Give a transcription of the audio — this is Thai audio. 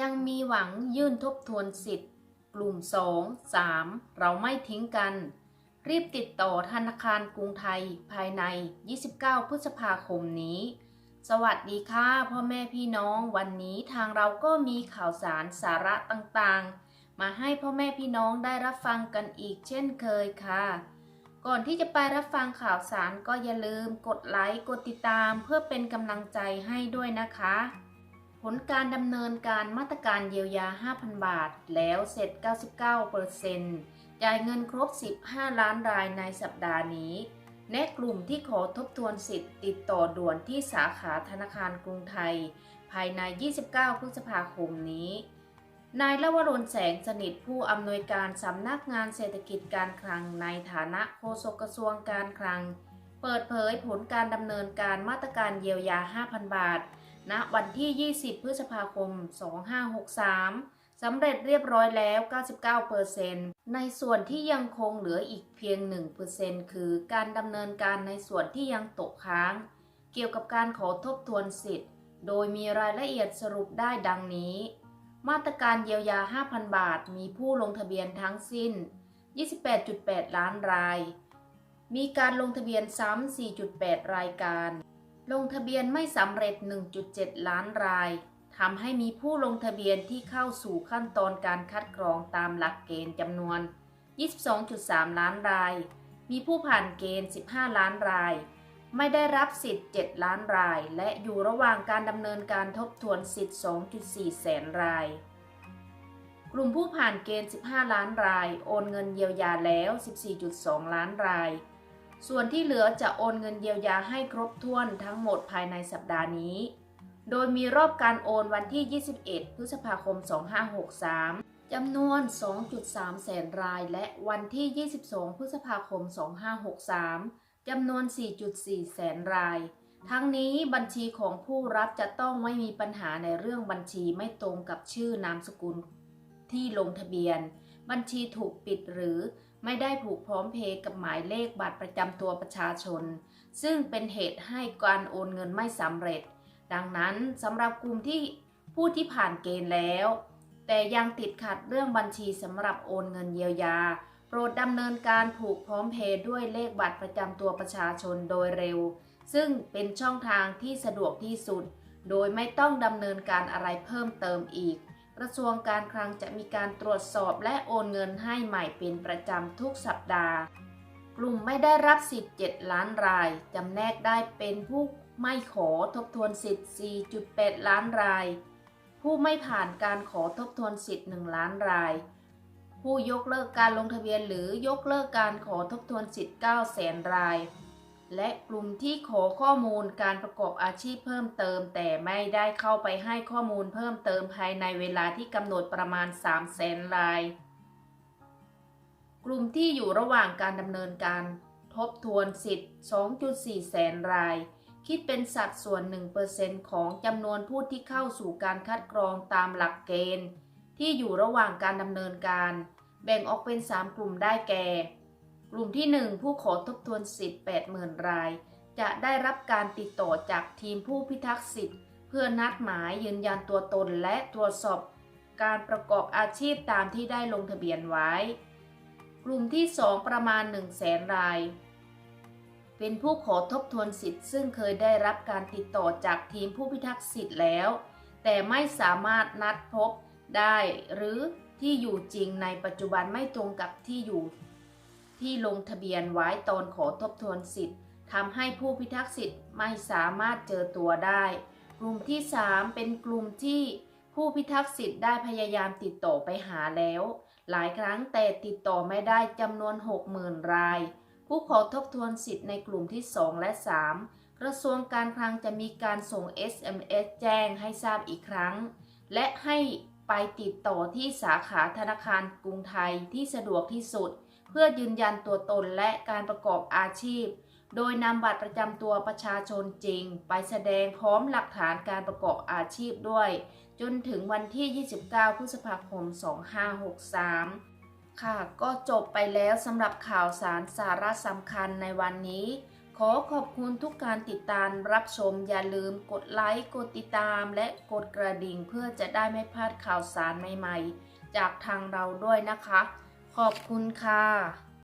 ยังมีหวังยื่นทบทวนสิทธิ์ กลุ่ม 2 3 เราไม่ทิ้งกัน รีบติดต่อธนาคารกรุงไทยภายใน 29 พฤษภาคมนี้ สวัสดีค่ะพ่อแม่พี่น้องวันนี้ทางเราก็มีข่าวสารสาระต่างๆ มาให้พ่อแม่พี่น้องได้รับฟังกันอีกเช่นเคยค่ะก่อนที่จะไปรับฟังข่าวสารก็อย่าลืมกดไลค์ กดติดตามเพื่อเป็นกำลังใจให้ด้วยนะคะ ผลการดำเนินการมาตรการเยียวยา 5,000 บาท แล้วเสร็จ 99%จ่ายเงินครบ 15 ล้านรายในสัปดาห์นี้แนะกลุ่มที่ขอทบทวนสิทธิ์ติดต่อด่วนที่สาขาธนาคารกรุงไทย ภายใน 29 พฤษภาคมนี้ นายละวรนแสงสนิทผู้อำนวยการสำนักงานเศรษฐกิจการคลังในฐานะโฆษกกระทรวงการคลัง เปิดเผยผลการดำเนินการมาตรการเยียวยา 5,000 บาท ณวันที่ 20 พฤษภาคม 2563 สำเร็จเรียบร้อยแล้ว 99%ในส่วนที่ยังคงเหลืออีกเพียง 1%คือการดำเนินการในส่วนที่ยังตกค้าง เกี่ยวกับการขอทบทวนสิทธิ์ โดยมีรายละเอียดสรุปได้ดังนี้ มาตรการเยียวยา 5,000 บาท มีผู้ลงทะเบียนทั้งสิ้น 28.8 ล้านราย มีการลงทะเบียนซ้ำ 4.8 รายการ ลงทะเบียนไม่สำเร็จ 1.7 ล้านรายทำให้มีผู้ลงทะเบียนที่เข้าสู่ขั้นตอนการคัดกรองตามหลักเกณฑ์จำนวน 22.3 ล้านราย มีผู้ผ่านเกณฑ์ 15 ล้านราย ไม่ได้รับสิทธิ์ 7 ล้านราย และอยู่ระหว่างการดำเนินการทบทวนสิทธิ์ 2.4 แสนราย กลุ่มผู้ผ่านเกณฑ์ 15 ล้านราย โอนเงินเยียวยาแล้ว 14.2 ล้านราย ส่วนที่เหลือจะโอนเงินเยียวยาให้ครบถ้วนทั้งหมดภายในสัปดาห์นี้ โดยมีรอบการโอนวันที่ 21 พฤษภาคม 2563 จำนวน 2.3 แสนราย และวันที่ 22 พฤษภาคม 2563 จำนวน 4.4 แสนราย ทั้งนี้บัญชีของผู้รับจะต้องไม่มีปัญหาในเรื่องบัญชีไม่ตรงกับชื่อนามสกุลที่ลงทะเบียน บัญชีถูกปิดหรือ ไม่ได้ผูกพร้อมเพย์กับหมายเลขบัตรประจำตัวประชาชน ซึ่งเป็นเหตุให้การโอนเงินไม่สำเร็จ ดังนั้นสำหรับกลุ่มที่ผู้ที่ผ่านเกณฑ์แล้ว แต่ยังติดขัดเรื่องบัญชีสำหรับโอนเงินเยียวยา โปรดดำเนินการผูกพร้อมเพย์ด้วยเลขบัตรประจำตัวประชาชนโดยเร็ว ซึ่งเป็นช่องทางที่สะดวกที่สุด โดยไม่ต้องดำเนินการอะไรเพิ่มเติมอีกก ระทรวงการคลังจะมีการตรวจสอบและโอนเงินให้ใหม่เป็นประจำทุกสัปดาห์ กลุ่มไม่ได้รับสิทธิ์ 7 ล้านราย จำแนกได้เป็นผู้ไม่ขอทบทวนสิทธิ์ 4.8 ล้านราย ผู้ไม่ผ่านการขอทบทวนสิทธิ์ 1 ล้านราย ผู้ยกเลิกการลงทะเบียนหรือยกเลิกการขอทบทวนสิทธิ์ 9 แสนราย และกลุ่มที่ขอข้อมูลการประกอบอาชีพเพิ่มเติม แต่ไม่ได้เข้าไปให้ข้อมูลเพิ่มเติมภายในเวลาที่กำหนดประมาณ 3 0 0แสนราย กลุ่มที่อยู่ระหว่างการดำเนินการ ทบทวนสิทธิ์ 2.4 แสนราย คิดเป็นสัดส่วน 1%ของจำนวนผู้ที่เข้าสู่การคัดกรองตามหลักเกณฑ์ ที่อยู่ระหว่างการดำเนินการ แบ่งออกเป็น 3 กลุ่มได้แก่ กลุ่มที่ 1 ผู้ขอทบทวนสิทธิ์ 80,000 ราย จะได้รับการติดต่อจากทีมผู้พิทักษ์สิทธิ์ เพื่อนัดหมายยืนยันตัวตนและตรวจสอบการประกอบอาชีพตามที่ได้ลงทะเบียนไว้ กลุ่มที่ 2 ประมาณ 1 0 0 0 0แสนราย เป็นผู้ขอทบทวนสิทธิ์ ซึ่งเคยได้รับการติดต่อจากทีมผู้พิทักษ์สิทธิ์แล้ว แต่ไม่สามารถนัดพบได้ หรือที่อยู่จริงในปัจจุบันไม่ตรงกับที่อยู่ ที่ลงทะเบียนไว้ตอนขอทบทวนสิทธิ์ทำให้ผู้พิทักษ์สิทธิ์ไม่สามารถเจอตัวได้ กลุ่มที่ 3 เป็นกลุ่มที่ผู้พิทักษ์สิทธิ์ได้พยายามติดต่อไปหาแล้ว หลายครั้งแต่ติดต่อไม่ได้จำนวน 60,000 ราย ผู้ขอทบทวนสิทธิ์ในกลุ่มที่ 2 และ 3 กระทรวงการคลังจะมีการส่ง SMS แจ้งให้ทราบอีกครั้ง และให้ไปติดต่อที่สาขาธนาคารกรุงไทยที่สะดวกที่สุด เพื่อยืนยันตัวตนและการประกอบอาชีพ โดยนำบัตรประจำตัวประชาชนจริง ไปแสดงพร้อมหลักฐานการประกอบอาชีพด้วย จนถึงวันที่ 29 พฤษภาคม 2563 ค่ะ ก็จบไปแล้วสำหรับข่าวสารสาระสำคัญในวันนี้ขขอขอบคุณทุกการติดตามรับชม อย่าลืมกดไลค์ กดติดตาม และกดกระดิ่งเพื่อจะได้ไม่พลาดข่าวสารใหม่ ๆ จากทางเราด้วยนะคะ ขอบคุณค่ะ